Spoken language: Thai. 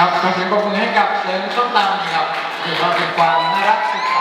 ครับขอเสียงปรบมือให้กับเซนต้นตามตำครับถือว่าเป็นความน่ารักสุดใส